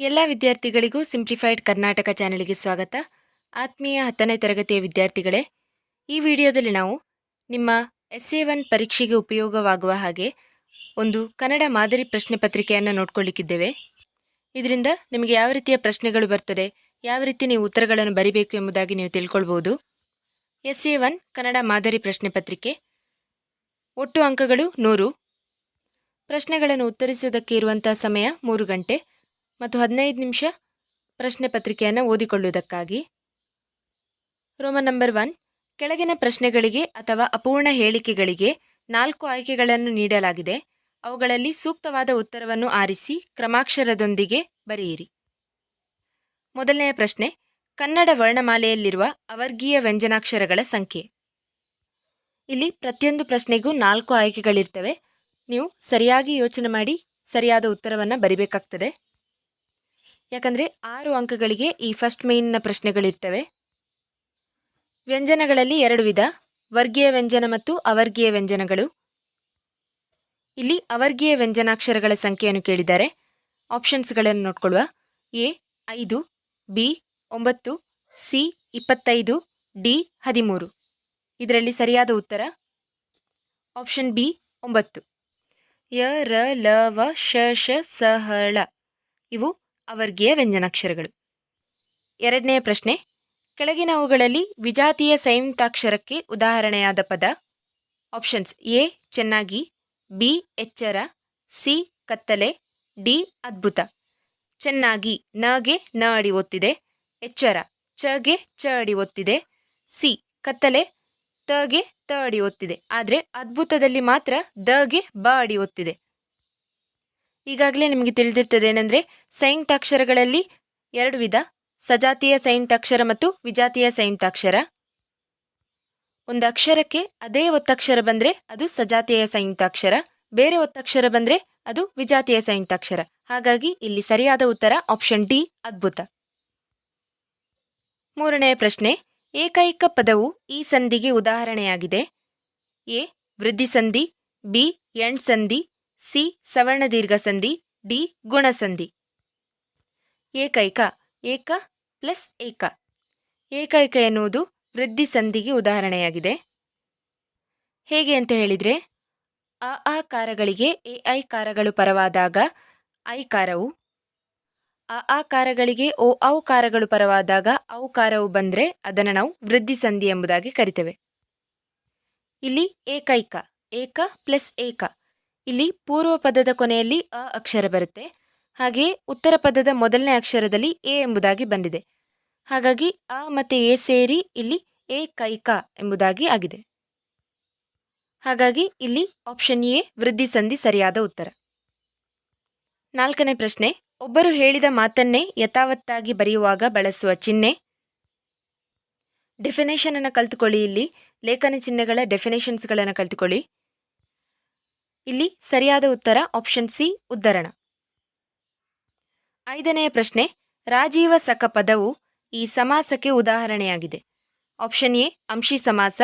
ಎಲ್ಲ ವಿದ್ಯಾರ್ಥಿಗಳಿಗೂ ಸಿಂಪ್ಲಿಫೈಡ್ ಕರ್ನಾಟಕ ಚಾನೆಲ್ಗೆ ಸ್ವಾಗತ. ಆತ್ಮೀಯ ಹತ್ತನೇ ತರಗತಿಯ ವಿದ್ಯಾರ್ಥಿಗಳೇ, ಈ ವಿಡಿಯೋದಲ್ಲಿ ನಾವು ನಿಮ್ಮ ಎಸ್ ಎ ಒನ್ ಪರೀಕ್ಷೆಗೆ ಉಪಯೋಗವಾಗುವ ಹಾಗೆ ಒಂದು ಕನ್ನಡ ಮಾದರಿ ಪ್ರಶ್ನೆ ಪತ್ರಿಕೆಯನ್ನು ನೋಡ್ಕೊಳ್ಳಿಕ್ಕಿದ್ದೇವೆ. ಇದರಿಂದ ನಿಮಗೆ ಯಾವ ರೀತಿಯ ಪ್ರಶ್ನೆಗಳು ಬರ್ತದೆ, ಯಾವ ರೀತಿ ನೀವು ಉತ್ತರಗಳನ್ನು ಬರಿಬೇಕು ಎಂಬುದಾಗಿ ನೀವು ತಿಳ್ಕೊಳ್ಬೋದು. ಎಸ್ ಎ ಒನ್ ಕನ್ನಡ ಮಾದರಿ ಪ್ರಶ್ನೆ ಪತ್ರಿಕೆ, ಒಟ್ಟು ಅಂಕಗಳು ನೂರು. ಪ್ರಶ್ನೆಗಳನ್ನು ಉತ್ತರಿಸುವುದಕ್ಕೆ ಇರುವಂಥ ಸಮಯ ಮೂರು ಗಂಟೆ. ಮತ್ತು ಹದಿನೈದು ನಿಮಿಷ ಪ್ರಶ್ನೆ ಪತ್ರಿಕೆಯನ್ನು ಓದಿಕೊಳ್ಳುವುದಕ್ಕಾಗಿ. ರೋಮನ್ ನಂಬರ್ ಒನ್, ಕೆಳಗಿನ ಪ್ರಶ್ನೆಗಳಿಗೆ ಅಥವಾ ಅಪೂರ್ಣ ಹೇಳಿಕೆಗಳಿಗೆ ನಾಲ್ಕು ಆಯ್ಕೆಗಳನ್ನು ನೀಡಲಾಗಿದೆ. ಅವುಗಳಲ್ಲಿ ಸೂಕ್ತವಾದ ಉತ್ತರವನ್ನು ಆರಿಸಿ ಕ್ರಮಾಕ್ಷರದೊಂದಿಗೆ ಬರೆಯಿರಿ. ಮೊದಲನೆಯ ಪ್ರಶ್ನೆ, ಕನ್ನಡ ವರ್ಣಮಾಲೆಯಲ್ಲಿರುವ ಅವರ್ಗೀಯ ವ್ಯಂಜನಾಕ್ಷರಗಳ ಸಂಖ್ಯೆ. ಇಲ್ಲಿ ಪ್ರತಿಯೊಂದು ಪ್ರಶ್ನೆಗೂ ನಾಲ್ಕು ಆಯ್ಕೆಗಳಿರ್ತವೆ. ನೀವು ಸರಿಯಾಗಿ ಯೋಚನೆ ಮಾಡಿ ಸರಿಯಾದ ಉತ್ತರವನ್ನು ಬರಿಬೇಕಾಗ್ತದೆ. ಯಾಕಂದರೆ ಆರು ಅಂಕಗಳಿಗೆ ಈ ಫಸ್ಟ್ ಮೇನ್ನ ಪ್ರಶ್ನೆಗಳಿರ್ತವೆ. ವ್ಯಂಜನಗಳಲ್ಲಿ ಎರಡು ವಿಧ, ವರ್ಗೀಯ ವ್ಯಂಜನ ಮತ್ತು ಅವರ್ಗೀಯ ವ್ಯಂಜನಗಳು. ಇಲ್ಲಿ ಅವರ್ಗೀಯ ವ್ಯಂಜನಾಕ್ಷರಗಳ ಸಂಖ್ಯೆಯನ್ನು ಕೇಳಿದ್ದಾರೆ ಆಪ್ಷನ್ಸ್ಗಳನ್ನು ನೋಡ್ಕೊಳ್ಳುವ. ಎ, ಐದು, ಬಿ, ಒಂಬತ್ತು, ಸಿ, ಇಪ್ಪತ್ತೈದು, ಡಿ, ಹದಿಮೂರು. ಇದರಲ್ಲಿ ಸರಿಯಾದ ಉತ್ತರ? ಆಪ್ಷನ್ ಬಿ, ಒಂಬತ್ತು. ಯ, ರ, ಲ, ವ, ಶ ಶ, ಸ, ಹ ಇವು ಅವರ್ಗೀಯ ವ್ಯಂಜನಾಕ್ಷರಗಳು. ಎರಡನೆಯ ಪ್ರಶ್ನೆ, ಕೆಳಗಿನವುಗಳಲ್ಲಿ ವಿಜಾತಿಯ ಸಂಯುಕ್ತಾಕ್ಷರಕ್ಕೆ ಉದಾಹರಣೆಯಾದ ಪದ ಆಪ್ಷನ್ಸ್ ಎ, ಚೆನ್ನಾಗಿ, ಬಿ, ಎಚ್ಚರ, ಸಿ, ಕತ್ತಲೆ, ಡಿ, ಅದ್ಭುತ. ಚೆನ್ನಾಗಿ, ನಗೆ ನ ಅಡಿ ಒತ್ತಿದೆ, ಎಚ್ಚರ, ಚಗೆ ಚ ಅಡಿ ಒತ್ತಿದೆ, ಸಿ, ಕತ್ತಲೆ ತಗೆ ತ ಅಡಿ ಒತ್ತಿದೆ. ಆದರೆ ಅದ್ಭುತದಲ್ಲಿ ಮಾತ್ರ ದಗೆ ಬ ಅಡಿ ಒತ್ತಿದೆ. ಈಗಾಗಲೇ ನಿಮಗೆ ತಿಳಿದಿರ್ತದೆ ಏನಂದರೆ ಸಂಯುಕ್ತಾಕ್ಷರಗಳಲ್ಲಿ ಎರಡು ವಿಧ, ಸಜಾತಿಯ ಸಂಯುಕ್ತಾಕ್ಷರ ಮತ್ತು ವಿಜಾತಿಯ ಸಂಯುಕ್ತಾಕ್ಷರ ಒಂದು ಅಕ್ಷರಕ್ಕೆ ಅದೇ ಒತ್ತಕ್ಷರ ಬಂದರೆ ಅದು ಸಜಾತಿಯ ಸಂಯುಕ್ತಾಕ್ಷರ ಬೇರೆ ಒತ್ತಕ್ಷರ ಬಂದರೆ ಅದು ವಿಜಾತಿಯ ಸಂಯುಕ್ತಾಕ್ಷರ ಹಾಗಾಗಿ ಇಲ್ಲಿ ಸರಿಯಾದ ಉತ್ತರ ಆಪ್ಷನ್ ಡಿ, ಅದ್ಭುತ. ಮೂರನೆಯ ಪ್ರಶ್ನೆ, ಏಕೈಕ ಪದವು ಈ ಸಂಧಿಗೆ ಉದಾಹರಣೆಯಾಗಿದೆ. ಎ ವೃದ್ಧಿ ಸಂಧಿ ಬಿ, ಎಂಡ್ ಸಂಧಿ ಸಿ. ಸವರ್ಣ ದೀರ್ಘ ಸಂಧಿ ಡಿ. ಗುಣಸಂಧಿ. ಏಕೈಕ, ಏಕ ಪ್ಲಸ್ ಏಕ. ಏಕೈಕ ಎನ್ನುವುದು ವೃದ್ಧಿ ಸಂಧಿಗೆ ಉದಾಹರಣೆಯಾಗಿದೆ. ಹೇಗೆ ಅಂತ ಹೇಳಿದರೆ, ಅ, ಆ ಕಾರಗಳಿಗೆ ಎ, ಐ ಕಾರಗಳು ಪರವಾದಾಗ ಐ ಕಾರವು, ಅ, ಆ ಕಾರಗಳಿಗೆ ಓ, ಔ ಕಾರಗಳು ಪರವಾದಾಗ ಔ ಕಾರವು ಬಂದರೆ ಅದನ್ನು ನಾವು ವೃದ್ಧಿ ಸಂಧಿ ಎಂಬುದಾಗಿ ಕರಿತೇವೆ. ಇಲ್ಲಿ ಏಕೈಕ, ಏಕ ಪ್ಲಸ್ ಏಕ. ಇಲ್ಲಿ ಪೂರ್ವ ಪದದ ಕೊನೆಯಲ್ಲಿ ಅ ಅಕ್ಷರ ಬರುತ್ತೆ. ಹಾಗೆಯೇ ಉತ್ತರ ಪದದ ಮೊದಲನೇ ಅಕ್ಷರದಲ್ಲಿ ಎ ಎಂಬುದಾಗಿ ಬಂದಿದೆ. ಹಾಗಾಗಿ ಅ ಮತ್ತು ಎ ಸೇರಿ ಇಲ್ಲಿ ಎ ಕೈಕ ಎಂಬುದಾಗಿ ಆಗಿದೆ. ಹಾಗಾಗಿ ಇಲ್ಲಿ ಆಪ್ಷನ್ ಎ, ವೃದ್ಧಿ ಸಂಧಿ ಸರಿಯಾದ ಉತ್ತರ. ನಾಲ್ಕನೇ ಪ್ರಶ್ನೆ, ಒಬ್ಬರು ಹೇಳಿದ ಮಾತನ್ನೇ ಯಥಾವತ್ತಾಗಿ ಬರೆಯುವಾಗ ಬಳಸುವ ಚಿಹ್ನೆ. ಡೆಫಿನೇಷನ್ ಅನ್ನು ಕಲ್ತುಕೊಳ್ಳಿ ಇಲ್ಲಿ. ಲೇಖನ ಚಿಹ್ನೆಗಳ ಡೆಫಿನೇಷನ್ಸ್ಗಳನ್ನು ಕಲ್ತುಕೊಳ್ಳಿ. ಇಲ್ಲಿ ಸರಿಯಾದ ಉತ್ತರ ಆಪ್ಷನ್ ಸಿ ಉದ್ಧರಣ. ಐದನೆಯ ಪ್ರಶ್ನೆ, ರಾಜೀವ ಸಕ ಪದವು ಈ ಸಮಾಸಕ್ಕೆ ಉದಾಹರಣೆಯಾಗಿದೆ. ಆಪ್ಷನ್ ಎ ಅಂಶಿ ಸಮಾಸ.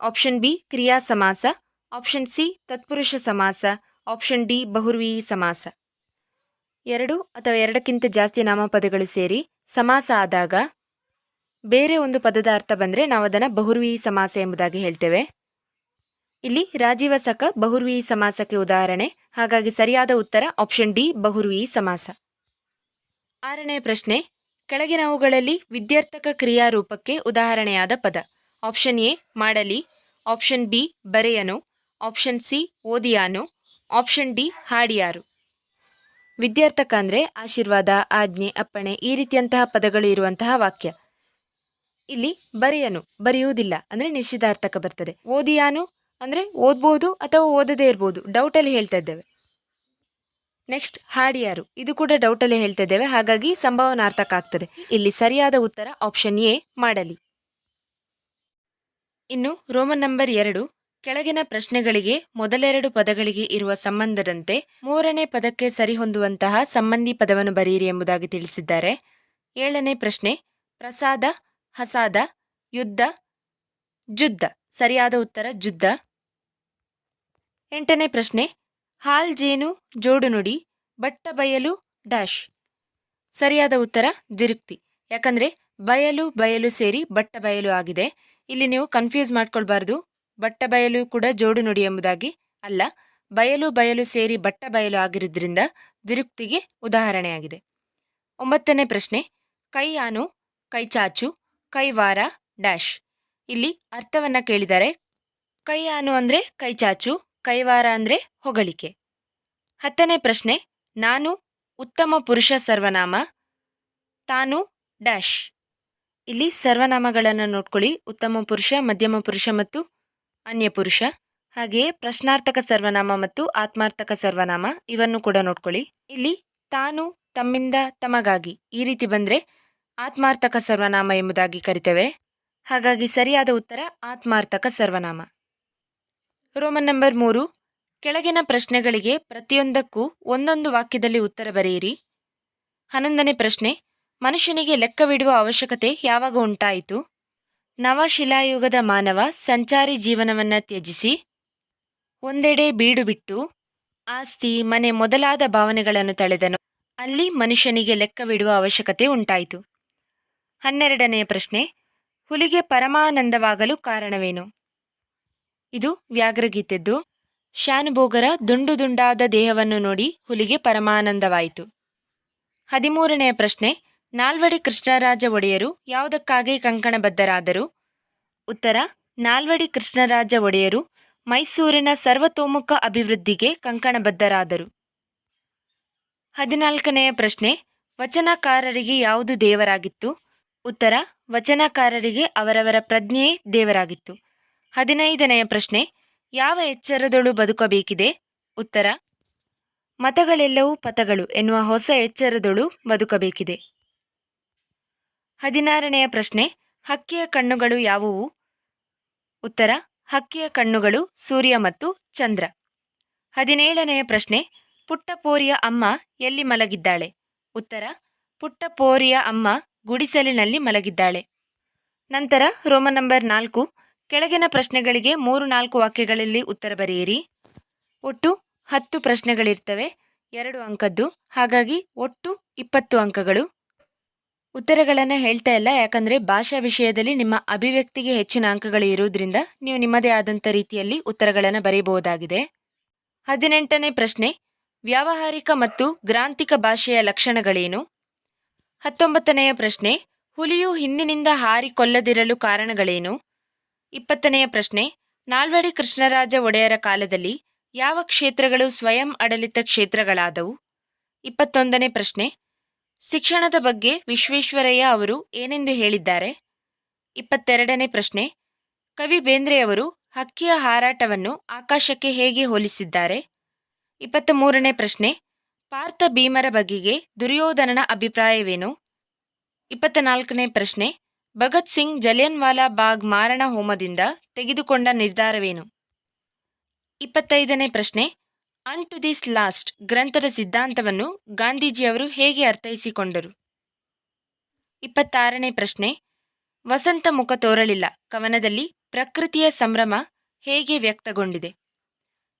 ಆಪ್ಷನ್ ಬಿ ಕ್ರಿಯಾ ಸಮಾಸ. ಆಪ್ಷನ್ ಸಿ ತತ್ಪುರುಷ ಸಮಾಸ. ಆಪ್ಷನ್ ಡಿ ಬಹುರ್ವೀ ಸಮಾಸ. ಎರಡು ಅಥವಾ ಎರಡಕ್ಕಿಂತ ಜಾಸ್ತಿ ನಾಮಪದಗಳು ಸೇರಿ ಸಮಾಸ ಆದಾಗ ಬೇರೆ ಒಂದು ಪದದ ಅರ್ಥ ಬಂದರೆ ನಾವು ಅದನ್ನು ಬಹುರ್ವೀ ಸಮಾಸ ಎಂಬುದಾಗಿ ಹೇಳ್ತೇವೆ. ಇಲ್ಲಿ ರಾಜೀವಸಕ ಬಹುರ್ವೀಯಿ ಸಮಾಸಕ್ಕೆ ಉದಾಹರಣೆ. ಹಾಗಾಗಿ ಸರಿಯಾದ ಉತ್ತರ ಆಪ್ಷನ್ ಡಿ ಬಹುರ್ವೀಯಿ ಸಮಾಸ. ಆರನೇ ಪ್ರಶ್ನೆ. ಕೆಳಗಿನವುಗಳಲ್ಲಿ ವಿದ್ಯಾರ್ಥಕ ಕ್ರಿಯಾರೂಪಕ್ಕೆ ಉದಾಹರಣೆಯಾದ ಪದ. ಆಪ್ಷನ್ ಎ, ಮಾಡಲಿ. ಆಪ್ಷನ್ ಬಿ, ಬರೆಯನು. ಆಪ್ಷನ್ ಸಿ, ಓದಿಯಾನು. ಆಪ್ಷನ್ ಡಿ, ಹಾಡಿಯಾರು. ವಿದ್ಯಾರ್ಥಕ ಅಂದರೆ ಆಶೀರ್ವಾದ, ಆಜ್ಞೆ, ಅಪ್ಪಣೆ ಈ ರೀತಿಯಂತಹ ಪದಗಳು ಇರುವಂತಹ ವಾಕ್ಯ. ಇಲ್ಲಿ ಬರೆಯನು, ಬರೆಯುವುದಿಲ್ಲ. ಅಂದರೆ ನಿಶ್ಚಿತಾರ್ಥಕ ಬರ್ತದೆ. ಓದಿಯಾನು ಅಂದರೆ ಓದ್ಬೋದು ಅಥವಾ ಓದದೇ ಇರ್ಬೋದು ಡೌಟಲ್ಲಿ ಹೇಳ್ತಾ ಇದ್ದೇವೆ. ನೆಕ್ಸ್ಟ್ ಹಾಡಿಯಾರು. ಇದು ಕೂಡ ಡೌಟಲ್ಲಿ ಹೇಳ್ತಾ ಇದ್ದೇವೆ. ಹಾಗಾಗಿ ಸಂಭಾವನಾರ್ಥಕ ಆಗ್ತದೆ. ಇಲ್ಲಿ ಸರಿಯಾದ ಉತ್ತರ ಆಪ್ಷನ್ ಎ ಮಾಡಲಿ. ಇನ್ನು ರೋಮನ್ ನಂಬರ್ ಎರಡು, ಕೆಳಗಿನ ಪ್ರಶ್ನೆಗಳಿಗೆ ಮೊದಲೆರಡು ಪದಗಳಿಗೆ ಇರುವ ಸಂಬಂಧದಂತೆ ಮೂರನೇ ಪದಕ್ಕೆ ಸರಿಹೊಂದುವಂತಹ ಸಂಬಂಧಿ ಪದವನ್ನು ಬರೆಯಿರಿ ಎಂಬುದಾಗಿ ತಿಳಿಸಿದ್ದಾರೆ. ಏಳನೇ ಪ್ರಶ್ನೆ, ಪ್ರಸಾದ, ಹಸಾದ, ಯುದ್ಧ, ಜುದ್ಧ. ಸರಿಯಾದ ಉತ್ತರ ಜುದ್ಧ. ಎಂಟನೇ ಪ್ರಶ್ನೆ, ಹಾಲ್, ಜೇನು, ಜೋಡು ನುಡಿ, ಬಟ್ಟ ಬಯಲು, ಡ್ಯಾಶ್. ಸರಿಯಾದ ಉತ್ತರ ದ್ವಿರುಕ್ತಿ. ಯಾಕಂದರೆ ಬಯಲು ಬಯಲು ಸೇರಿ ಬಟ್ಟ ಬಯಲು ಆಗಿದೆ. ಇಲ್ಲಿ ನೀವು ಕನ್ಫ್ಯೂಸ್ ಮಾಡ್ಕೊಳ್ಬಾರ್ದು. ಬಟ್ಟ ಬಯಲು ಕೂಡ ಜೋಡು ನುಡಿ ಎಂಬುದಾಗಿ ಅಲ್ಲ, ಬಯಲು ಬಯಲು ಸೇರಿ ಬಟ್ಟ ಬಯಲು ಆಗಿರುವುದರಿಂದ ದ್ವಿರುಕ್ತಿಗೆ ಉದಾಹರಣೆಯಾಗಿದೆ. ಒಂಬತ್ತನೇ ಪ್ರಶ್ನೆ, ಕೈ ಆನು, ಕೈ ಚಾಚು ಕೈವಾರ ಡ್ಯಾಶ್. ಇಲ್ಲಿ ಅರ್ಥವನ್ನ ಕೇಳಿದ್ದಾರೆ ಕೈ ಆನು ಅಂದರೆ ಕೈ ಚಾಚು ಕೈವಾರ ಅಂದ್ರೆ ಹೊಗಳಿಕೆ. ಹತ್ತನೇ ಪ್ರಶ್ನೆ, ನಾನು ಉತ್ತಮ ಪುರುಷ ಸರ್ವನಾಮ? ತಾನು ಡ್ಯಾಶ್. ಇಲ್ಲಿ ಸರ್ವನಾಮಗಳನ್ನು ನೋಡ್ಕೊಳ್ಳಿ. ಉತ್ತಮ ಪುರುಷ, ಮಧ್ಯಮ ಪುರುಷ ಮತ್ತು ಅನ್ಯ ಪುರುಷ. ಹಾಗೆಯೇ ಪ್ರಶ್ನಾರ್ಥಕ ಸರ್ವನಾಮ ಮತ್ತು ಆತ್ಮಾರ್ಥಕ ಸರ್ವನಾಮ ಇವನ್ನು ಕೂಡ ನೋಡ್ಕೊಳ್ಳಿ. ಇಲ್ಲಿ ತಾನು ತಮ್ಮಿಂದ ತಮಗಾಗಿ ಈ ರೀತಿ ಬಂದರೆ ಆತ್ಮಾರ್ಥಕ ಸರ್ವನಾಮ ಎಂಬುದಾಗಿ ಕರಿತೇವೆ. ಹಾಗಾಗಿ ಸರಿಯಾದ ಉತ್ತರ ಆತ್ಮಾರ್ಥಕ ಸರ್ವನಾಮ. ರೋಮನ್ ನಂಬರ್ ಮೂರು. ಕೆಳಗಿನ ಪ್ರಶ್ನೆಗಳಿಗೆ ಪ್ರತಿಯೊಂದಕ್ಕೂ ಒಂದೊಂದು ವಾಕ್ಯದಲ್ಲಿ ಉತ್ತರ ಬರೆಯಿರಿ. ಹನ್ನೊಂದನೇ ಪ್ರಶ್ನೆ. ಮನುಷ್ಯನಿಗೆ ಲೆಕ್ಕವಿಡುವ ಅವಶ್ಯಕತೆ ಯಾವಾಗ ಉಂಟಾಯಿತು? ನವಶಿಲಾಯುಗದ ಮಾನವ ಸಂಚಾರಿ ಜೀವನವನ್ನು ತ್ಯಜಿಸಿ, ಒಂದೆಡೆ ಬೀಡು ಬಿಟ್ಟು, ಆಸ್ತಿ, ಮನೆ ಮೊದಲಾದ ಭಾವನೆಗಳನ್ನು ತಳೆದನು. ಅಲ್ಲಿ ಮನುಷ್ಯನಿಗೆ ಲೆಕ್ಕವಿಡುವ ಅವಶ್ಯಕತೆ ಉಂಟಾಯಿತು. ಹನ್ನೆರಡನೆಯ ಪ್ರಶ್ನೆ. ಹುಲಿಗೆ ಪರಮಾನಂದವಾಗಲು ಕಾರಣವೇನು? ಇದು ವ್ಯಾಘ್ರಗೀತೆದ್ದು. ಶಾನುಭೋಗರ ದುಂಡು ದುಂಡಾದ ದೇಹವನ್ನು ನೋಡಿ ಹುಲಿಗೆ ಪರಮಾನಂದವಾಯಿತು. ಹದಿಮೂರನೆಯ ಪ್ರಶ್ನೆ, ನಾಲ್ವಡಿ ಕೃಷ್ಣರಾಜ ಒಡೆಯರು ಯಾವುದಕ್ಕಾಗಿ ಕಂಕಣಬದ್ಧರಾದರು? ಉತ್ತರ, ನಾಲ್ವಡಿ ಕೃಷ್ಣರಾಜ ಒಡೆಯರು ಮೈಸೂರಿನ ಸರ್ವತೋಮುಖ ಅಭಿವೃದ್ಧಿಗೆ ಕಂಕಣಬದ್ಧರಾದರು. ಹದಿನಾಲ್ಕನೆಯ ಪ್ರಶ್ನೆ, ವಚನಕಾರರಿಗೆ ಯಾವುದು ದೇವರಾಗಿತ್ತು? ಉತ್ತರ, ವಚನಕಾರರಿಗೆ ಅವರವರ ಪ್ರಜ್ಞೆಯೇ ದೇವರಾಗಿತ್ತು. ಹದಿನೈದನೆಯ ಪ್ರಶ್ನೆ, ಯಾವ ಎಚ್ಚರದೊಳು ಬದುಕಬೇಕಿದೆ? ಉತ್ತರ, ಮತಗಳೆಲ್ಲವೂ ಪಥಗಳು ಎನ್ನುವ ಹೊಸ ಎಚ್ಚರದೊಳು ಬದುಕಬೇಕಿದೆ. ಹದಿನಾರನೆಯ ಪ್ರಶ್ನೆ, ಹಕ್ಕಿಯ ಕಣ್ಣುಗಳು ಯಾವುವು? ಉತ್ತರ, ಹಕ್ಕಿಯ ಕಣ್ಣುಗಳು ಸೂರ್ಯ ಮತ್ತು ಚಂದ್ರ. ಹದಿನೇಳನೆಯ ಪ್ರಶ್ನೆ, ಪುಟ್ಟಪೋರಿಯ ಅಮ್ಮ ಎಲ್ಲಿ ಮಲಗಿದ್ದಾಳೆ? ಉತ್ತರ, ಪುಟ್ಟಪೋರಿಯ ಅಮ್ಮ ಗುಡಿಸಲಿನಲ್ಲಿ ಮಲಗಿದ್ದಾಳೆ. ನಂತರ ರೋಮನ್ ನಂಬರ್ ನಾಲ್ಕು ಕೆಳಗಿನ ಪ್ರಶ್ನೆಗಳಿಗೆ ಮೂರು ನಾಲ್ಕು ವಾಕ್ಯಗಳಲ್ಲಿ ಉತ್ತರ ಬರೆಯಿರಿ. ಒಟ್ಟು ಹತ್ತು ಪ್ರಶ್ನೆಗಳಿರ್ತವೆ, ಎರಡು ಅಂಕದ್ದು. ಹಾಗಾಗಿ ಒಟ್ಟು ಇಪ್ಪತ್ತು ಅಂಕಗಳು. ಉತ್ತರಗಳನ್ನು ಹೇಳ್ತಾ ಇಲ್ಲ, ಯಾಕಂದರೆ ಭಾಷಾ ವಿಷಯದಲ್ಲಿ ನಿಮ್ಮ ಅಭಿವ್ಯಕ್ತಿಗೆ ಹೆಚ್ಚಿನ ಅಂಕಗಳು ಇರುವುದರಿಂದ ನೀವು ನಿಮ್ಮದೇ ಆದಂಥ ರೀತಿಯಲ್ಲಿ ಉತ್ತರಗಳನ್ನು ಬರೆಯಬಹುದಾಗಿದೆ ಹದಿನೆಂಟನೇ ಪ್ರಶ್ನೆ, ವ್ಯಾವಹಾರಿಕ ಮತ್ತು ಗ್ರಾಂಥಿಕ ಭಾಷೆಯ ಲಕ್ಷಣಗಳೇನು? ಹತ್ತೊಂಬತ್ತನೆಯ ಪ್ರಶ್ನೆ, ಹುಲಿಯು ಹಿಂದಿನಿಂದ ಹಾರಿ ಕೊಲ್ಲದಿರಲು ಕಾರಣಗಳೇನು? ಇಪ್ಪತ್ತನೆಯ ಪ್ರಶ್ನೆ, ನಾಲ್ವಡಿ ಕೃಷ್ಣರಾಜ ಒಡೆಯರ ಕಾಲದಲ್ಲಿ ಯಾವ ಕ್ಷೇತ್ರಗಳು ಸ್ವಯಂ ಆಡಳಿತ ಕ್ಷೇತ್ರಗಳಾದವು? ಇಪ್ಪತ್ತೊಂದನೇ ಪ್ರಶ್ನೆ, ಶಿಕ್ಷಣದ ಬಗ್ಗೆ ವಿಶ್ವೇಶ್ವರಯ್ಯ ಅವರು ಏನೆಂದು ಹೇಳಿದ್ದಾರೆ? ಇಪ್ಪತ್ತೆರಡನೇ ಪ್ರಶ್ನೆ, ಕವಿ ಬೇಂದ್ರೆಯವರು ಹಕ್ಕಿಯ ಹಾರಾಟವನ್ನು ಆಕಾಶಕ್ಕೆ ಹೇಗೆ ಹೋಲಿಸಿದ್ದಾರೆ? ಇಪ್ಪತ್ತ ಮೂರನೇ ಪ್ರಶ್ನೆ, ಪಾರ್ಥ ಭೀಮರ ಬಗೆಗೆ ದುರ್ಯೋಧನನ ಅಭಿಪ್ರಾಯವೇನು? ಇಪ್ಪತ್ತ ನಾಲ್ಕನೇ ಪ್ರಶ್ನೆ ಭಗತ್ ಸಿಂಗ್ ಜಲಿಯನ್ವಾಲಾ ಬಾಗ್ ಮಾರಣ ಹೋಮದಿಂದ ತೆಗೆದುಕೊಂಡ ನಿರ್ಧಾರವೇನು? ಇಪ್ಪತ್ತೈದನೇ ಪ್ರಶ್ನೆ. ಅನ್ ಟು ದಿಸ್ ಲಾಸ್ಟ್ ಗ್ರಂಥದ ಸಿದ್ಧಾಂತವನ್ನು ಗಾಂಧೀಜಿಯವರು ಹೇಗೆ ಅರ್ಥೈಸಿಕೊಂಡರು? ಇಪ್ಪತ್ತಾರನೇ ಪ್ರಶ್ನೆ. ವಸಂತ ಮುಖ ತೋರಲಿಲ್ಲ. ಕವನದಲ್ಲಿ ಪ್ರಕೃತಿಯ ಸಂಭ್ರಮ ಹೇಗೆ ವ್ಯಕ್ತಗೊಂಡಿದೆ?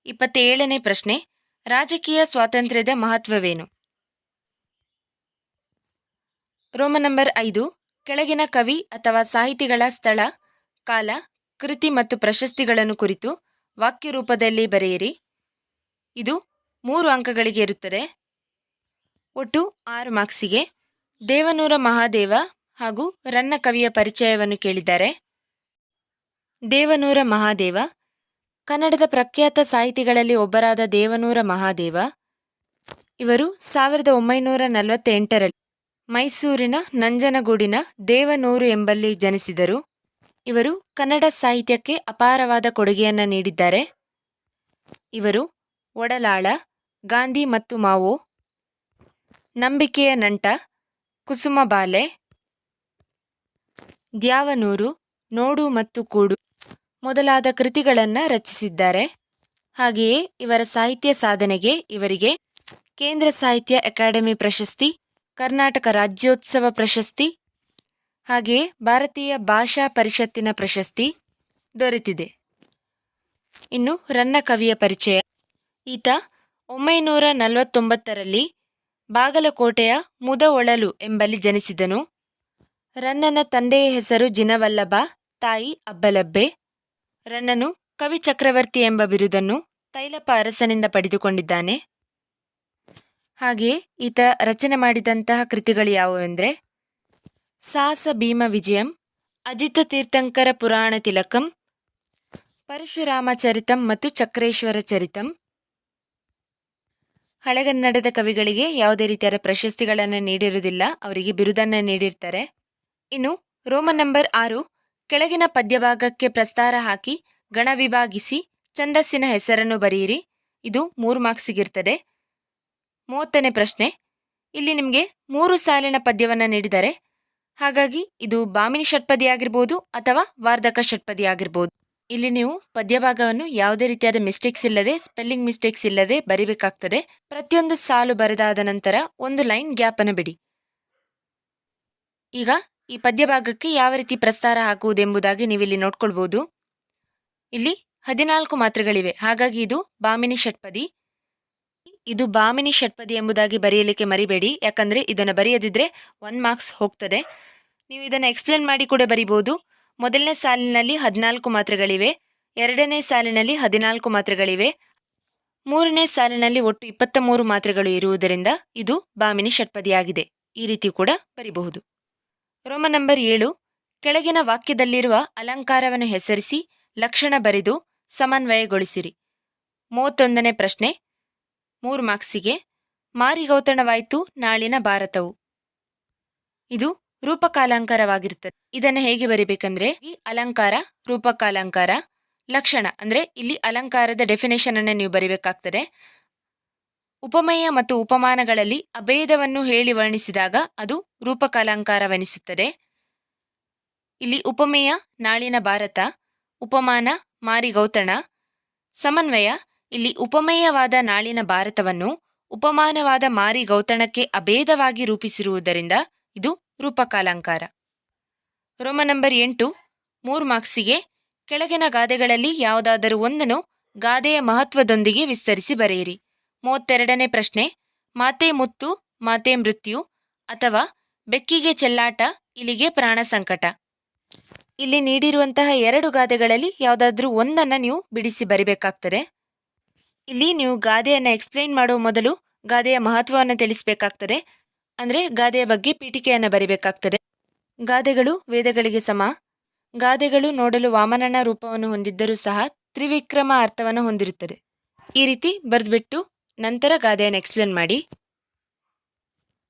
ಇಪ್ಪತ್ತೇಳನೇ ಪ್ರಶ್ನೆ. ರಾಜಕೀಯ ಸ್ವಾತಂತ್ರ್ಯದ ಮಹತ್ವವೇನು? ರೋಮ ನಂಬರ್ ಐದು. ಕೆಳಗಿನ ಕವಿ ಅಥವಾ ಸಾಹಿತಿಗಳ ಸ್ಥಳ, ಕಾಲ, ಕೃತಿ ಮತ್ತು ಪ್ರಶಸ್ತಿಗಳನ್ನು ಕುರಿತು ವಾಕ್ಯ ರೂಪದಲ್ಲಿ ಬರೆಯಿರಿ. ಇದು ಮೂರು ಅಂಕಗಳಿಗೆ ಇರುತ್ತದೆ. ಒಟ್ಟು ಆರು ಮಾರ್ಕ್ಸಿಗೆ ದೇವನೂರ ಮಹಾದೇವ ಹಾಗೂ ರನ್ನ ಕವಿಯ ಪರಿಚಯವನ್ನು ಕೇಳಿದ್ದಾರೆ. ದೇವನೂರ ಮಹಾದೇವ, ಕನ್ನಡದ ಪ್ರಖ್ಯಾತ ಸಾಹಿತಿಗಳಲ್ಲಿ ಒಬ್ಬರಾದ ದೇವನೂರ ಮಹಾದೇವ, ಇವರು ಸಾವಿರದ ಒಂಬೈನೂರ ನಲವತ್ತೆಂಟರಲ್ಲಿ ಮೈಸೂರಿನ ನಂಜನಗೂಡಿನ ದೇವನೂರು ಎಂಬಲ್ಲಿ ಜನಿಸಿದರು. ಇವರು ಕನ್ನಡ ಸಾಹಿತ್ಯಕ್ಕೆ ಅಪಾರವಾದ ಕೊಡುಗೆಯನ್ನು ನೀಡಿದ್ದಾರೆ. ಇವರು ಒಡಲಾಳ, ಗಾಂಧಿ ಮತ್ತು ಮಾವೋ, ನಂಬಿಕೆಯ ನಂಟ, ಕುಸುಮ ಬಾಲೆ, ದ್ಯಾವನೂರು, ನೋಡು ಮತ್ತು ಕೂಡು ಮೊದಲಾದ ಕೃತಿಗಳನ್ನು ರಚಿಸಿದ್ದಾರೆ. ಹಾಗೆಯೇ ಇವರ ಸಾಹಿತ್ಯ ಸಾಧನೆಗೆ ಇವರಿಗೆ ಕೇಂದ್ರ ಸಾಹಿತ್ಯ ಅಕಾಡೆಮಿ ಪ್ರಶಸ್ತಿ ಕರ್ನಾಟಕ ರಾಜ್ಯೋತ್ಸವ ಪ್ರಶಸ್ತಿ ಹಾಗೆಯೇ ಭಾರತೀಯ ಭಾಷಾ ಪರಿಷತ್ತಿನ ಪ್ರಶಸ್ತಿ ದೊರೆತಿದೆ. ಇನ್ನು ರನ್ನ ಕವಿಯ ಪರಿಚಯ. ಈತ ಒಂಬೈನೂರ ನಲವತ್ತೊಂಬತ್ತರಲ್ಲಿ ಬಾಗಲಕೋಟೆಯ ಮುದಒಳಲು ಎಂಬಲ್ಲಿ ಜನಿಸಿದನು. ರನ್ನನ ತಂದೆಯ ಹೆಸರು ಜಿನವಲ್ಲಭ, ತಾಯಿ ಅಬ್ಬಲಬ್ಬೆ. ರನ್ನನು ಕವಿ ಚಕ್ರವರ್ತಿ ಎಂಬ ಬಿರುದನ್ನು ತೈಲಪ ಅರಸನಿಂದ ಪಡೆದುಕೊಂಡಿದ್ದಾನೆ. ಹಾಗೆಯೇ ಈತ ರಚನೆ ಮಾಡಿದಂತಹ ಕೃತಿಗಳು ಯಾವುವೆಂದರೆ ಸಾಹಸ ಭೀಮ ವಿಜಯಂ, ಅಜಿತ ತೀರ್ಥಂಕರ ಪುರಾಣ ತಿಲಕಂ ಪರಶುರಾಮ ಚರಿತಂ ಮತ್ತು ಚಕ್ರೇಶ್ವರ ಚರಿತಂ. ಹಳೆಗನ್ನಡದ ಕವಿಗಳಿಗೆ ಯಾವುದೇ ರೀತಿಯಾದ ಪ್ರಶಸ್ತಿಗಳನ್ನು ನೀಡಿರುವುದಿಲ್ಲ, ಅವರಿಗೆ ಬಿರುದನ್ನು ನೀಡಿರ್ತಾರೆ. ಇನ್ನು ರೋಮನ್ ನಂಬರ್ ಆರು, ಕೆಳಗಿನ ಪದ್ಯಭಾಗಕ್ಕೆ ಪ್ರಸ್ತಾರ ಹಾಕಿ ಗಣ ವಿಭಾಗಿಸಿ ಛಂದಸ್ಸಿನ ಹೆಸರನ್ನು ಬರೆಯಿರಿ. ಇದು ಮೂರು ಮಾರ್ಕ್ಸಿಗಿರ್ತದೆ ಮೂವತ್ತನೇ ಪ್ರಶ್ನೆ. ಇಲ್ಲಿ ನಿಮಗೆ ಮೂರು ಸಾಲಿನ ಪದ್ಯವನ್ನು ನೀಡಿದ್ದಾರೆ ಹಾಗಾಗಿ ಇದು ಬಾಮಿನಿ ಷಟ್ಪದಿ ಆಗಿರ್ಬೋದು ಅಥವಾ ವಾರ್ಧಕ ಷಟ್ಪದಿ ಆಗಿರ್ಬೋದು ಇಲ್ಲಿ ನೀವು ಪದ್ಯಭಾಗವನ್ನು ಯಾವುದೇ ರೀತಿಯಾದ ಮಿಸ್ಟೇಕ್ಸ್ ಇಲ್ಲದೆ, ಸ್ಪೆಲ್ಲಿಂಗ್ ಮಿಸ್ಟೇಕ್ಸ್ ಇಲ್ಲದೆ ಬರಿಬೇಕಾಗ್ತದೆ. ಪ್ರತಿಯೊಂದು ಸಾಲು ಬರೆದಾದ ನಂತರ ಒಂದು ಲೈನ್ ಗ್ಯಾಪನ್ನು ಬಿಡಿ. ಈಗ ಈ ಪದ್ಯಭಾಗಕ್ಕೆ ಯಾವ ರೀತಿ ಪ್ರಸ್ತಾರ ಹಾಕುವುದೆಂಬುದಾಗಿ ನೀವಿಲ್ಲಿ ನೋಡ್ಕೊಳ್ಬೋದು. ಇಲ್ಲಿ ಹದಿನಾಲ್ಕು ಮಾತ್ರೆಗಳಿವೆ. ಹಾಗಾಗಿ ಇದು ಬಾಮಿನಿ ಷಟ್ಪದಿ. ಇದು ಬಾಮಿನಿ ಷಟ್ಪದಿ ಎಂಬುದಾಗಿ ಬರೆಯಲಿಕ್ಕೆ ಮರಿಬೇಡಿ. ಯಾಕಂದರೆ ಇದನ್ನು ಬರೆಯದಿದ್ದರೆ ಒನ್ ಮಾರ್ಕ್ಸ್ ಹೋಗ್ತದೆ. ನೀವು ಇದನ್ನು ಎಕ್ಸ್ಪ್ಲೇನ್ ಮಾಡಿ ಕೂಡ ಬರಿಬೋದು ಮೊದಲನೇ ಸಾಲಿನಲ್ಲಿ ಹದಿನಾಲ್ಕು ಮಾತ್ರೆಗಳಿವೆ. ಎರಡನೇ ಸಾಲಿನಲ್ಲಿ ಹದಿನಾಲ್ಕು ಮಾತ್ರೆಗಳಿವೆ. ಮೂರನೇ ಸಾಲಿನಲ್ಲಿ ಒಟ್ಟು ಇಪ್ಪತ್ತ ಮೂರು ಮಾತ್ರೆಗಳು ಇರುವುದರಿಂದ ಇದು ಬಾಮಿನಿ ಷಟ್ಪದಿಯಾಗಿದೆ. ಈ ರೀತಿ ಕೂಡ ಬರಿಬಹುದು. ರೋಮ ನಂಬರ್ ಏಳು. ಕೆಳಗಿನ ವಾಕ್ಯದಲ್ಲಿರುವ ಅಲಂಕಾರವನ್ನು ಹೆಸರಿಸಿ ಲಕ್ಷಣ ಬರೆದು ಸಮನ್ವಯಗೊಳಿಸಿರಿ. ಮೂವತ್ತೊಂದನೇ ಪ್ರಶ್ನೆ. ಮೂರು ಮಾರ್ಕ್ಸಿಗೆ ಮಾರಿಗೌತಣವಾಯಿತು ನಾಳಿನ ಭಾರತವು. ಇದು ರೂಪಕಾಲಂಕಾರವಾಗಿರುತ್ತದೆ. ಇದನ್ನು ಹೇಗೆ ಬರಿಬೇಕಂದ್ರೆ ಈ ಅಲಂಕಾರ, ರೂಪಕಾಲಂಕಾರ, ಲಕ್ಷಣ ಅಂದ್ರೆ ಇಲ್ಲಿ ಅಲಂಕಾರದ ಡೆಫಿನೇಷನ್ ಅನ್ನು ನೀವು ಬರಿಬೇಕಾಗ್ತದೆ. ಉಪಮೇಯ ಮತ್ತು ಉಪಮಾನಗಳಲ್ಲಿ ಅಭೇದವನ್ನು ಹೇಳಿ ವರ್ಣಿಸಿದಾಗ ಅದು ರೂಪಕಾಲಂಕಾರವೆನಿಸುತ್ತದೆ. ಇಲ್ಲಿ ಉಪಮೇಯ, ನಾಳಿನ ಭಾರತ, ಉಪಮಾನ ಮಾರಿಗೌತಣ ಸಮನ್ವಯ ಇಲ್ಲಿ ಉಪಮೇಯವಾದ ನಾಳಿನ ಭಾರತವನ್ನು ಉಪಮಾನವಾದ ಮಾರಿ ಗೌತಣಕ್ಕೆ ಅಭೇದವಾಗಿ ರೂಪಿಸಿರುವುದರಿಂದ ಇದು ರೂಪಕಾಲಂಕಾರ. ರೋಮ ನಂಬರ್ ಎಂಟು, ಮೂರು ಮಾರ್ಕ್ಸಿಗೆ ಕೆಳಗಿನ ಗಾದೆಗಳಲ್ಲಿ ಯಾವುದಾದರೂ ಒಂದನ್ನು ಗಾದೆಯ ಮಹತ್ವದೊಂದಿಗೆ ವಿಸ್ತರಿಸಿ ಬರೆಯಿರಿ. ಮೂವತ್ತೆರಡನೇ ಪ್ರಶ್ನೆ, ಮಾತೆ ಮುತ್ತು, ಮಾತೆ ಮೃತ್ಯು ಅಥವಾ ಬೆಕ್ಕಿಗೆ ಚೆಲ್ಲಾಟ ಇಲ್ಲಿಗೆ ಪ್ರಾಣ ಸಂಕಟ. ಇಲ್ಲಿ ನೀಡಿರುವಂತಹ ಎರಡು ಗಾದೆಗಳಲ್ಲಿ ಯಾವುದಾದ್ರೂ ಒಂದನ್ನು ನೀವು ಬಿಡಿಸಿ ಬರಿಬೇಕಾಗ್ತದೆ. ಇಲ್ಲಿ ನೀವು ಗಾದೆಯನ್ನು ಎಕ್ಸ್ಪ್ಲೈನ್ ಮಾಡುವ ಮೊದಲು ಗಾದೆಯ ಮಹತ್ವವನ್ನು ತಿಳಿಸಬೇಕಾಗ್ತದೆ. ಅಂದರೆ ಗಾದೆಯ ಬಗ್ಗೆ ಪೀಠಿಕೆಯನ್ನು ಬರಿಬೇಕಾಗ್ತದೆ. ಗಾದೆಗಳು ವೇದಗಳಿಗೆ ಸಮ. ಗಾದೆಗಳು ನೋಡಲು ವಾಮನನ ರೂಪವನ್ನು ಹೊಂದಿದ್ದರೂ ಸಹ ತ್ರಿವಿಕ್ರಮ ಅರ್ಥವನ್ನು ಹೊಂದಿರುತ್ತದೆ. ಈ ರೀತಿ ಬರೆದ್ಬಿಟ್ಟು ನಂತರ ಗಾದೆಯನ್ನು ಎಕ್ಸ್ಪ್ಲೇನ್ ಮಾಡಿ.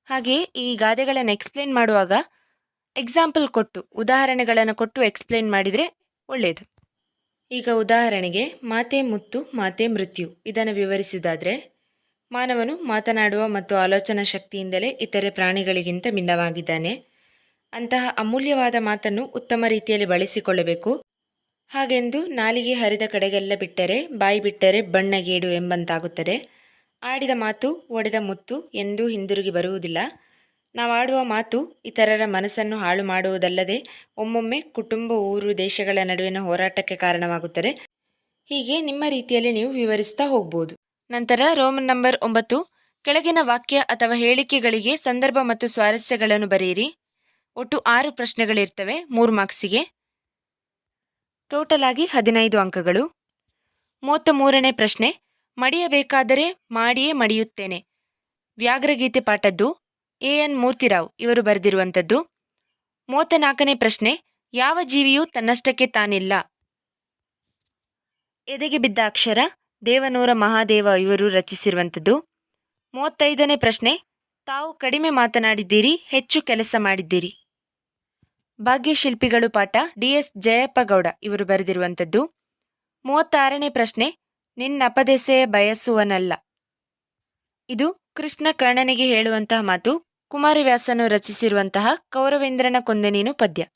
ಹಾಗೆಯೇ ಈ ಗಾದೆಗಳನ್ನು ಎಕ್ಸ್ಪ್ಲೇನ್ ಮಾಡುವಾಗ ಎಕ್ಸಾಂಪಲ್ ಕೊಟ್ಟು, ಉದಾಹರಣೆಗಳನ್ನು ಕೊಟ್ಟು ಎಕ್ಸ್ಪ್ಲೇನ್ ಮಾಡಿದರೆ ಒಳ್ಳೆಯದು ಈಗ ಉದಾಹರಣೆಗೆ ಮಾತೆ ಮುತ್ತು, ಮಾತೆ ಮೃತ್ಯು ಇದನ್ನು ವಿವರಿಸುವುದಾದರೆ, ಮಾನವನು ಮಾತನಾಡುವ ಮತ್ತು ಆಲೋಚನಾ ಶಕ್ತಿಯಿಂದಲೇ ಇತರೆ ಪ್ರಾಣಿಗಳಿಗಿಂತ ಭಿನ್ನವಾಗಿದ್ದಾನೆ. ಅಂತಹ ಅಮೂಲ್ಯವಾದ ಮಾತನ್ನು ಉತ್ತಮ ರೀತಿಯಲ್ಲಿ ಬಳಸಿಕೊಳ್ಳಬೇಕು. ಹಾಗೆಂದು ನಾಲಿಗೆ ಹರಿದ ಕಡೆಗೆಲ್ಲ ಬಿಟ್ಟರೆ, ಬಾಯಿ ಬಿಟ್ಟರೆ ಬಣ್ಣಗೇಡು ಎಂಬಂತಾಗುತ್ತದೆ. ಆಡಿದ ಮಾತು, ಒಡೆದ ಮುತ್ತು ಎಂದೂ ಹಿಂದಿರುಗಿ ಬರುವುದಿಲ್ಲ. ನಾವಾಡುವ ಮಾತು ಇತರರ ಮನಸ್ಸನ್ನು ಹಾಳು ಮಾಡುವುದಲ್ಲದೆ ಒಮ್ಮೊಮ್ಮೆ ಕುಟುಂಬ ಊರು ದೇಶಗಳ ನಡುವಿನ ಹೋರಾಟಕ್ಕೆ ಕಾರಣವಾಗುತ್ತದೆ. ಹೀಗೆ ನಿಮ್ಮ ರೀತಿಯಲ್ಲಿ ನೀವು ವಿವರಿಸ್ತಾ ಹೋಗ್ಬೋದು. ನಂತರ ರೋಮನ್ ನಂಬರ್ ಒಂಬತ್ತು, ಕೆಳಗಿನ ವಾಕ್ಯ ಅಥವಾ ಹೇಳಿಕೆಗಳಿಗೆ ಸಂದರ್ಭ ಮತ್ತು ಸ್ವಾರಸ್ಯಗಳನ್ನು ಬರೆಯಿರಿ. ಒಟ್ಟು ಆರು ಪ್ರಶ್ನೆಗಳಿರ್ತವೆ, ಮೂರು ಮಾರ್ಕ್ಸಿಗೆ. ಟೋಟಲ್ ಆಗಿ ಹದಿನೈದು ಅಂಕಗಳು. ಮೂವತ್ತ ಮೂರನೇ ಪ್ರಶ್ನೆ, ಮಡಿಯಬೇಕಾದರೆ ಮಾಡಿಯೇ ಮಡಿಯುತ್ತೇನೆ. ವ್ಯಾಘ್ರಗೀತೆ ಪಾಠದ್ದು. ಎ ಎನ್ ಮೂರ್ತಿರಾವ್ ಇವರು ಬರೆದಿರುವಂಥದ್ದು. ಮೂವತ್ತ ನಾಲ್ಕನೇ ಪ್ರಶ್ನೆ, ಯಾವ ಜೀವಿಯು ತನ್ನಷ್ಟಕ್ಕೆ ತಾನಿಲ್ಲ. ಎದೆಗೆ ಬಿದ್ದ ಅಕ್ಷರ, ದೇವನೂರ ಮಹಾದೇವ ಇವರು ರಚಿಸಿರುವಂಥದ್ದು. ಮೂವತ್ತೈದನೇ ಪ್ರಶ್ನೆ, ತಾವು ಕಡಿಮೆ ಮಾತನಾಡಿದ್ದೀರಿ, ಹೆಚ್ಚು ಕೆಲಸ ಮಾಡಿದ್ದೀರಿ. ಭಾಗ್ಯಶಿಲ್ಪಿಗಳು ಪಾಠ ಡಿ ಎಸ್ ಜಯಪ್ಪಗೌಡ ಇವರು ಬರೆದಿರುವಂಥದ್ದು. ಮೂವತ್ತಾರನೇ ಪ್ರಶ್ನೆ ನಿನ್ನಪದೆಸೆಯ ಬಯಸುವನಲ್ಲ. ಇದು ಕೃಷ್ಣ ಕರ್ಣನಿಗೆ ಹೇಳುವಂತಹ ಮಾತು. ಕುಮಾರವ್ಯಾಸನು ರಚಿಸಿರುವಂತಹ ಕೌರವೇಂದ್ರನ ಕೊಂದೆ ಪದ್ಯ.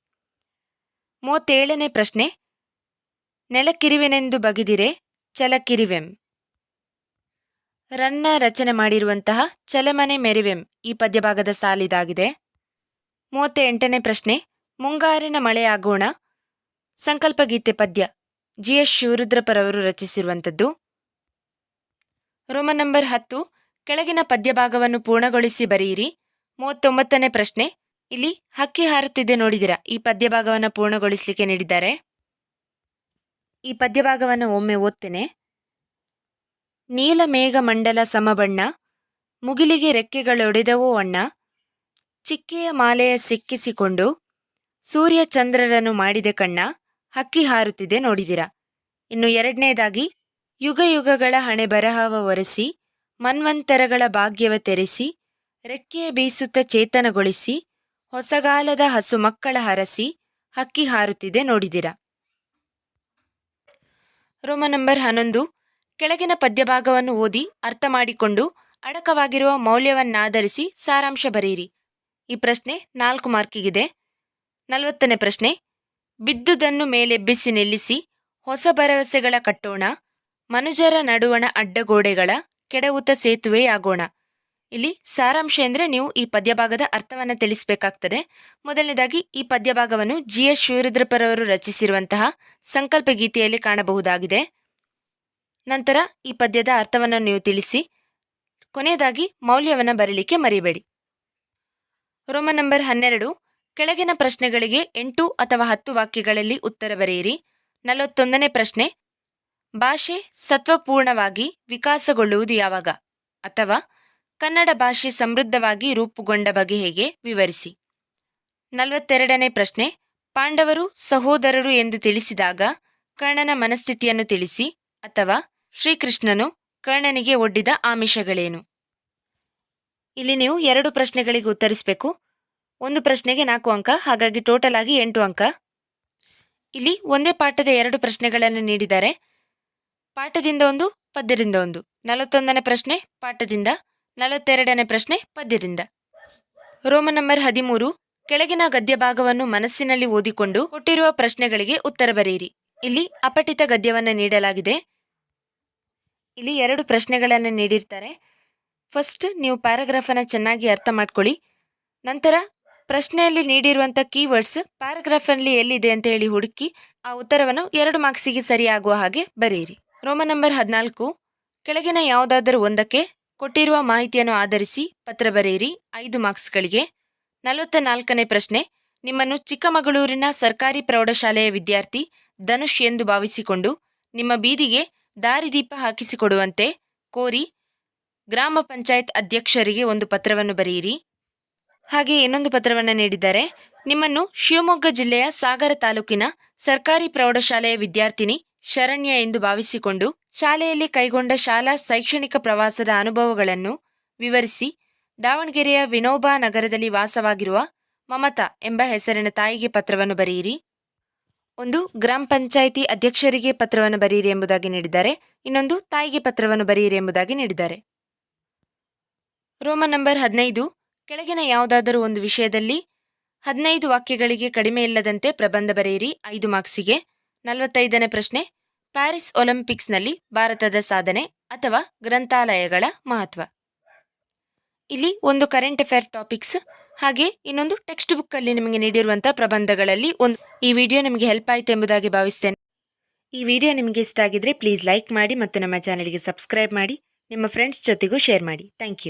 ಮೂವತ್ತೇಳನೇ ಪ್ರಶ್ನೆ. ನೆಲಕಿರಿವೆನೆಂದು ಬಗಿದಿರೆ ಚಲಕಿರಿವೆಂ ರನ್ನ ರಚನೆ ಮಾಡಿರುವಂತಹ ಚಲಮನೆ ಮೆರಿವೆಂ ಈ ಪದ್ಯಭಾಗದ ಸಾಲಿದಾಗಿದೆ. ಮೂವತ್ತ ಎಂಟನೇ ಪ್ರಶ್ನೆ. ಮುಂಗಾರಿನ ಮಳೆಯಾಗೋಣ. ಸಂಕಲ್ಪಗೀತೆ ಪದ್ಯ. ಜಿ ಎಸ್ ಶಿವರುದ್ರಪ್ಪರವರು ರಚಿಸಿರುವಂಥದ್ದು. ರೋಮನ್ ನಂಬರ್ ಹತ್ತು. ಕೆಳಗಿನ ಪದ್ಯಭಾಗವನ್ನು ಪೂರ್ಣಗೊಳಿಸಿ ಬರೆಯಿರಿ. ಮೂವತ್ತೊಂಬತ್ತನೇ ಪ್ರಶ್ನೆ. ಇಲ್ಲಿ ಹಕ್ಕಿ ಹಾರುತ್ತಿದೆ ನೋಡಿದಿರಾ? ಈ ಪದ್ಯಭಾಗವನ್ನು ಪೂರ್ಣಗೊಳಿಸಲಿಕ್ಕೆ ನೀಡಿದ್ದಾರೆ. ಈ ಪದ್ಯಭಾಗವನ್ನು ಒಮ್ಮೆ ಓದ್ತೇನೆ. ನೀಲಮೇಘ ಮಂಡಲ ಸಮಬಣ್ಣ, ಮುಗಿಲಿಗೆ ರೆಕ್ಕೆಗಳೊಡೆದವೋ ಅಣ್ಣ, ಚಿಕ್ಕೆಯ ಮಾಲೆಯ ಸಿಕ್ಕಿಸಿಕೊಂಡು ಸೂರ್ಯ ಚಂದ್ರರನ್ನು ಮಾಡಿದೆ ಕಣ್ಣ ಹಕ್ಕಿ ಹಾರುತ್ತಿದೆ ನೋಡಿದಿರಾ? ಇನ್ನು ಎರಡನೇದಾಗಿ ಯುಗ ಯುಗಗಳ ಹಣೆ ಬರಹವ ಒರೆಸಿ ಮನ್ವಂತರಗಳ ಭಾಗ್ಯವ ತೆರೆಸಿ ರೆಕ್ಕೆಯ ಬೀಸುತ್ತ ಚೇತನಗೊಳಿಸಿ, ಹೊಸಗಾಲದ ಹಸು ಮಕ್ಕಳ ಹರಸಿ, ಹಕ್ಕಿ ಹಾರುತ್ತಿದೆ ನೋಡಿದಿರ. ರೋಮ ನಂಬರ್ ಹನ್ನೊಂದು, ಕೆಳಗಿನ ಪದ್ಯಭಾಗವನ್ನು ಓದಿ ಅರ್ಥ ಮಾಡಿಕೊಂಡು ಅಡಕವಾಗಿರುವ ಮೌಲ್ಯವನ್ನಾಧರಿಸಿ ಸಾರಾಂಶ ಬರೆಯಿರಿ. ಈ ಪ್ರಶ್ನೆ ನಾಲ್ಕು ಮಾರ್ಕಿಗಿದೆ. ನಲವತ್ತನೇ ಪ್ರಶ್ನೆ, ಬಿದ್ದುದನ್ನು ಮೇಲೆಬ್ಬಿಸಿ ನಿಲ್ಲಿಸಿ ಹೊಸ ಭರವಸೆಗಳ ಕಟ್ಟೋಣ, ಮನುಜರ ನಡುವಣ ಅಡ್ಡಗೋಡೆಗಳ ಕೆಡವುತ ಸೇತುವೆಯಾಗೋಣ. ಇಲ್ಲಿ ಸಾರಾಂಶ ಎಂದರೆ ನೀವು ಈ ಪದ್ಯಭಾಗದ ಅರ್ಥವನ್ನು ತಿಳಿಸಬೇಕಾಗ್ತದೆ. ಮೊದಲನೇದಾಗಿ ಈ ಪದ್ಯಭಾಗವನ್ನು ಜಿ ಎಸ್ ಶಿವರುದ್ರಪ್ಪರವರು ರಚಿಸಿರುವಂತಹ ಸಂಕಲ್ಪ ಗೀತೆಯಲ್ಲಿ ಕಾಣಬಹುದಾಗಿದೆ. ನಂತರ ಈ ಪದ್ಯದ ಅರ್ಥವನ್ನು ನೀವು ತಿಳಿಸಿ. ಕೊನೆಯದಾಗಿ ಮೌಲ್ಯವನ್ನು ಬರೀಲಿಕ್ಕೆ ಮರಿಬೇಡಿ. ರೋಮ ನಂಬರ್ ಹನ್ನೆರಡು, ಕೆಳಗಿನ ಪ್ರಶ್ನೆಗಳಿಗೆ ಎಂಟು ಅಥವಾ ಹತ್ತು ವಾಕ್ಯಗಳಲ್ಲಿ ಉತ್ತರ ಬರೆಯಿರಿ. ನಲವತ್ತೊಂದನೇ ಪ್ರಶ್ನೆ, ಭಾಷೆ ಸತ್ವಪೂರ್ಣವಾಗಿ ವಿಕಾಸಗೊಳ್ಳುವುದು ಯಾವಾಗ? ಅಥವಾ ಕನ್ನಡ ಭಾಷೆ ಸಮೃದ್ಧವಾಗಿ ರೂಪುಗೊಂಡ ಬಗೆ ಹೇಗೆ? ವಿವರಿಸಿ. ನಲವತ್ತೆರಡನೇ ಪ್ರಶ್ನೆ. ಪಾಂಡವರು ಸಹೋದರರು ಎಂದು ತಿಳಿಸಿದಾಗ ಕರ್ಣನ ಮನಸ್ಥಿತಿಯನ್ನು ತಿಳಿಸಿ ಅಥವಾ ಶ್ರೀಕೃಷ್ಣನು ಕರ್ಣನಿಗೆ ಒಡ್ಡಿದ ಆಮಿಷಗಳೇನು? ಇಲ್ಲಿ ನೀವು ಎರಡು ಪ್ರಶ್ನೆಗಳಿಗೆ ಉತ್ತರಿಸಬೇಕು. ಒಂದು ಪ್ರಶ್ನೆಗೆ ನಾಲ್ಕು ಅಂಕ, ಹಾಗಾಗಿ ಟೋಟಲ್ ಆಗಿ ಎಂಟು ಅಂಕ. ಇಲ್ಲಿ ಒಂದೇ ಪಾಠದ ಎರಡು ಪ್ರಶ್ನೆಗಳನ್ನು ನೀಡಿದ್ದಾರೆ. ಪಾಠದಿಂದ ಒಂದು, ಪದ್ಯದಿಂದ ಒಂದು. ನಲವತ್ತೊಂದನೇ ಪ್ರಶ್ನೆ, ಪಾಠದಿಂದ ನಲವತ್ತೆರಡನೇ ಪ್ರಶ್ನೆ, ಪದ್ಯದಿಂದ. ರೋಮ ನಂಬರ್ ಹದಿಮೂರು, ಕೆಳಗಿನ ಗದ್ಯ ಭಾಗವನ್ನು ಮನಸ್ಸಿನಲ್ಲಿ ಓದಿಕೊಂಡು ಕೊಟ್ಟಿರುವ ಪ್ರಶ್ನೆಗಳಿಗೆ ಉತ್ತರ ಬರೆಯಿರಿ. ಇಲ್ಲಿ ಅಪಠಿತ ಗದ್ಯವನ್ನು ನೀಡಲಾಗಿದೆ. ಇಲ್ಲಿ ಎರಡು ಪ್ರಶ್ನೆಗಳನ್ನು ನೀಡಿರ್ತಾರೆ. ಫಸ್ಟ್, ನೀವು ಪ್ಯಾರಾಗ್ರಾಫನ್ನು ಚೆನ್ನಾಗಿ ಅರ್ಥ ಮಾಡ್ಕೊಳ್ಳಿ. ನಂತರ, ಪ್ರಶ್ನೆಯಲ್ಲಿ ನೀಡಿರುವಂಥ ಕೀವರ್ಡ್ಸ್ ಪ್ಯಾರಾಗ್ರಾಫಲ್ಲಿ ಎಲ್ಲಿದೆ ಅಂತ ಹೇಳಿ ಹುಡುಕಿ, ಆ ಉತ್ತರವನ್ನು ಎರಡು ಮಾರ್ಕ್ಸಿಗೆ ಸರಿಯಾಗುವ ಹಾಗೆ ಬರೆಯಿರಿ. ರೋಮ ನಂಬರ್ ಹದಿನಾಲ್ಕು, ಕೆಳಗಿನ ಯಾವುದಾದರೂ ಒಂದಕ್ಕೆ ಕೊಟ್ಟಿರುವ ಮಾಹಿತಿಯನ್ನು ಆಧರಿಸಿ ಪತ್ರ ಬರೆಯಿರಿ. ಐದು ಮಾರ್ಕ್ಸ್ಗಳಿಗೆ. ನಲವತ್ತ ನಾಲ್ಕನೇ ಪ್ರಶ್ನೆ. ನಿಮ್ಮನ್ನು ಚಿಕ್ಕಮಗಳೂರಿನ ಸರ್ಕಾರಿ ಪ್ರೌಢಶಾಲೆಯ ವಿದ್ಯಾರ್ಥಿ ಧನುಷ್ ಎಂದು ಭಾವಿಸಿಕೊಂಡು ನಿಮ್ಮ ಬೀದಿಗೆ ದಾರಿದೀಪ ಹಾಕಿಸಿಕೊಡುವಂತೆ ಕೋರಿ ಗ್ರಾಮ ಪಂಚಾಯತ್ ಅಧ್ಯಕ್ಷರಿಗೆ ಒಂದು ಪತ್ರವನ್ನು ಬರೆಯಿರಿ. ಹಾಗೆ ಇನ್ನೊಂದು ಪತ್ರವನ್ನು ನೀಡಿದ್ದಾರೆ. ನಿಮ್ಮನ್ನು ಶಿವಮೊಗ್ಗ ಜಿಲ್ಲೆಯ ಸಾಗರ ತಾಲೂಕಿನ ಸರ್ಕಾರಿ ಪ್ರೌಢಶಾಲೆಯ ವಿದ್ಯಾರ್ಥಿನಿ ಶರಣ್ಯ ಎಂದು ಭಾವಿಸಿಕೊಂಡು ಶಾಲೆಯಲ್ಲಿ ಕೈಗೊಂಡ ಶಾಲಾ ಶೈಕ್ಷಣಿಕ ಪ್ರವಾಸದ ಅನುಭವಗಳನ್ನು ವಿವರಿಸಿ ದಾವಣಗೆರೆಯ ವಿನೋಬಾ ನಗರದಲ್ಲಿ ವಾಸವಾಗಿರುವ ಮಮತಾ ಎಂಬ ಹೆಸರಿನ ತಾಯಿಗೆ ಪತ್ರವನ್ನು ಬರೆಯಿರಿ. ಒಂದು ಗ್ರಾಮ ಪಂಚಾಯಿತಿ ಅಧ್ಯಕ್ಷರಿಗೆ ಪತ್ರವನ್ನು ಬರೆಯಿರಿ ಎಂಬುದಾಗಿ ನೀಡಿದ್ದಾರೆ. ಇನ್ನೊಂದು ತಾಯಿಗೆ ಪತ್ರವನ್ನು ಬರೆಯಿರಿ ಎಂಬುದಾಗಿ ನೀಡಿದ್ದಾರೆ. ರೋಮ ನಂಬರ್ ಹದಿನೈದು. ಕೆಳಗಿನ ಯಾವುದಾದರೂ ಒಂದು ವಿಷಯದಲ್ಲಿ ಹದಿನೈದು ವಾಕ್ಯಗಳಿಗೆ ಕಡಿಮೆ ಇಲ್ಲದಂತೆ ಪ್ರಬಂಧ ಬರೆಯಿರಿ. ಐದು ಮಾರ್ಕ್ಸಿಗೆ. ನಲವತ್ತೈದನೇ ಪ್ರಶ್ನೆ. ಪ್ಯಾರಿಸ್ ಒಲಿಂಪಿಕ್ಸ್ನಲ್ಲಿ ಭಾರತದ ಸಾಧನೆ ಅಥವಾ ಗ್ರಂಥಾಲಯಗಳ ಮಹತ್ವ. ಇಲ್ಲಿ ಒಂದು ಕರೆಂಟ್ ಅಫೇರ್ ಟಾಪಿಕ್ಸ್, ಹಾಗೆ ಇನ್ನೊಂದು ಟೆಕ್ಸ್ಟ್ ಬುಕ್ಕಲ್ಲಿ ನಿಮಗೆ ನೀಡಿರುವಂಥ ಪ್ರಬಂಧಗಳಲ್ಲಿ ಒಂದು. ಈ ವಿಡಿಯೋ ನಿಮಗೆ ಹೆಲ್ಪ್ ಆಯಿತು ಎಂಬುದಾಗಿ ಭಾವಿಸ್ತೇನೆ. ಈ ವಿಡಿಯೋ ನಿಮಗೆ ಇಷ್ಟ ಆಗಿದ್ರೆ ಪ್ಲೀಸ್ ಲೈಕ್ ಮಾಡಿ ಮತ್ತು ನಮ್ಮ ಚಾನಲ್ಗೆ ಸಬ್ಸ್ಕ್ರೈಬ್ ಮಾಡಿ, ನಿಮ್ಮ ಫ್ರೆಂಡ್ಸ್ ಜೊತೆಗೂ ಶೇರ್ ಮಾಡಿ. Thank you.